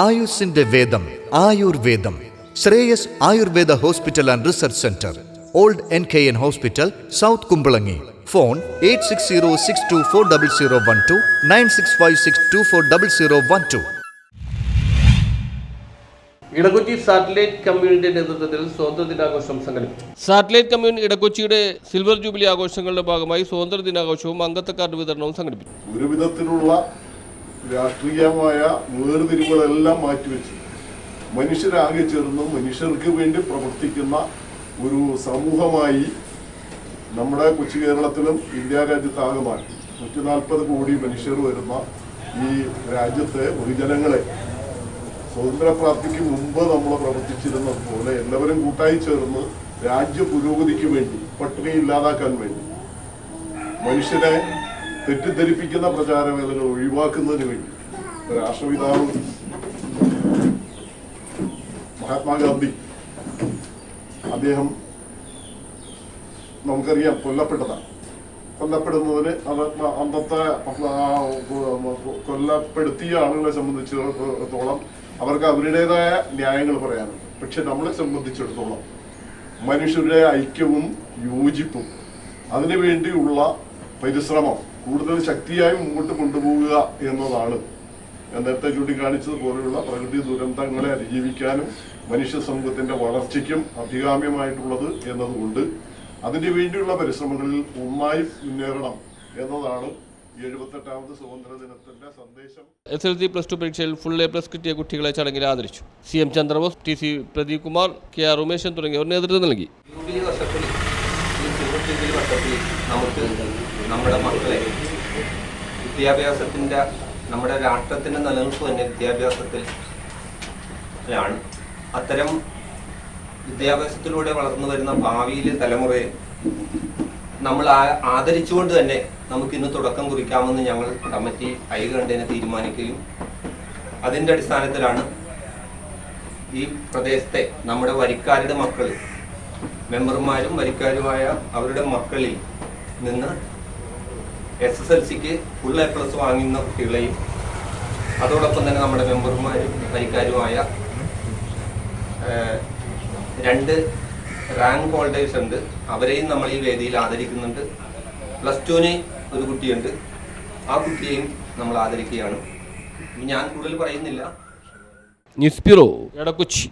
ആയുസിന്റെ വേദം ആയുർവേദം. Shreyas Ayurveda hospital and research centre. Old N K N hospital south Kumbalangi. Phone eight six zero six two four double zero one two nine six five six two four double zero one two. Edakochi satellite കമ്മ്യൂണിന്റെ നേതൃത്വത്തിൽ സ്വാതന്ത്ര്യ ദിനാഘോഷം സംഘടിപ്പിച്ചു. Satellite commune ഇടക്കൊച്ചിയുടെ silver jubilee ആഘോഷങ്ങളുടെ ഭാഗമായി സ്വാതന്ത്ര്യ ദിനാഘോഷവും അംഗത്വ card വിതരണവും സംഘടിപ്പിച്ചു. ഒരു വിധത്തിലുള്ള രാഷ്ട്രീയമായ വേർതിരിവുകളെല്ലാം മാറ്റിവെച്ച്. മനുഷ്യരാകെ ചേർന്ന് മനുഷ്യർക്ക് വേണ്ടി പ്രവർത്തിക്കുന്ന ഒരു സമൂഹമായി നമ്മുടെ കൊച്ചു കേരളത്തിലും ഇന്ത്യ രാജ്യത്താകമാൻ നൂറ്റി നാൽപ്പത് കോടി മനുഷ്യർ വരുന്ന ഈ രാജ്യത്തെ ബഹുജനങ്ങളെ സ്വാതന്ത്ര്യപ്രാപ്തിക്ക് മുമ്പ് നമ്മൾ പ്രവർത്തിച്ചിരുന്നത് പോലെ എല്ലാവരും കൂട്ടായി ചേർന്ന് രാജ്യ പുരോഗതിക്ക് വേണ്ടി പട്ടിണി ഇല്ലാതാക്കാൻ വേണ്ടി. മനുഷ്യനെ തെറ്റിദ്ധരിപ്പിക്കുന്ന പ്രചാരവേദകൾ ഒഴിവാക്കുന്നതിന് വേണ്ടി. രാഷ്ട്രപിതാവ് മഹാത്മാഗാന്ധി അദ്ദേഹം നമുക്കറിയാം കൊല്ലപ്പെട്ടതാണ്. കൊല്ലപ്പെടുന്നതിന് അത് അന്നത്തെ കൊല്ലപ്പെടുത്തിയ ആളുകളെ സംബന്ധിച്ചിടത്തോളം അവർക്ക് അവരുടേതായ ന്യായങ്ങൾ പറയാനുണ്ട്. പക്ഷെ നമ്മളെ സംബന്ധിച്ചിടത്തോളം മനുഷ്യരുടെ ഐക്യവും യോജിപ്പും അതിനുവേണ്ടിയുള്ള പരിശ്രമം കൂടുതൽ ശക്തിയായി മുമ്പോട്ട് കൊണ്ടുപോവുക എന്നതാണ്. ഞാൻ നേരത്തെ ചൂണ്ടിക്കാണിച്ചതുപോലെയുള്ള പ്രകൃതി ദുരന്തങ്ങളെ അതിജീവിക്കാനും മനുഷ്യ സമൂഹത്തിന്റെ വളർച്ചയ്ക്കും അഭികാമ്യമായിട്ടുള്ളത് എന്നതുകൊണ്ട് അതിനു വേണ്ടിയുള്ള പരിശ്രമങ്ങളിൽ ഒന്നായി മുന്നേറണം എന്നതാണ് S L C plus two പരീക്ഷയിൽ ഫുൾ എ പ്ലസ് കിട്ടിയ കുട്ടികളെ ചടങ്ങിൽ ആദരിച്ചു. C M Chandrabose T C Pradeep Kumar K R Umeshan തുടങ്ങിയവർ നേതൃത്വം നൽകി. സിൽവർ വർഷത്തിൽ നമുക്ക് നമ്മുടെ മക്കളെ വിദ്യാഭ്യാസത്തിന്റെ നമ്മുടെ രാഷ്ട്രത്തിന്റെ നിലനിൽപ്പ് തന്നെ വിദ്യാഭ്യാസത്തിൽ ആണ് അത്തരം വിദ്യാഭ്യാസത്തിലൂടെ വളർന്നു വരുന്ന ഭാവിയിലെ തലമുറയെ നമ്മൾ ആദരിച്ചുകൊണ്ട് തന്നെ നമുക്ക് ഇന്ന് തുടക്കം കുറിക്കാമെന്ന് ഞങ്ങൾ കമ്മിറ്റി ഐകകണ്ഠേന തീരുമാനിക്കുകയും അതിന്റെ അടിസ്ഥാനത്തിലാണ് ഈ പ്രദേശത്തെ നമ്മുടെ വരിക്കാരുടെ മക്കൾ മെമ്പർമാരും വരിക്കാരുമായ അവരുടെ മക്കളിൽ നിന്ന് എസ് എസ് എൽ സിക്ക് ഫുൾ എ പ്ലസ് വാങ്ങുന്ന കുട്ടികളെയും അതോടൊപ്പം തന്നെ നമ്മുടെ മെമ്പർമാരും വരിക്കാരുമായ രണ്ട് റാങ്ക് ഹോൾഡേഴ്സ് ഉണ്ട്. അവരെയും നമ്മൾ ഈ വേദിയിൽ ആദരിക്കുന്നുണ്ട്. പ്ലസ് ടുവിന് ഒരു കുട്ടിയുണ്ട്. ആ കുട്ടിയെയും നമ്മൾ ആദരിക്കുകയാണ്. ഇനി ഞാൻ കൂടുതൽ പറയുന്നില്ല. News bureau Edakochi.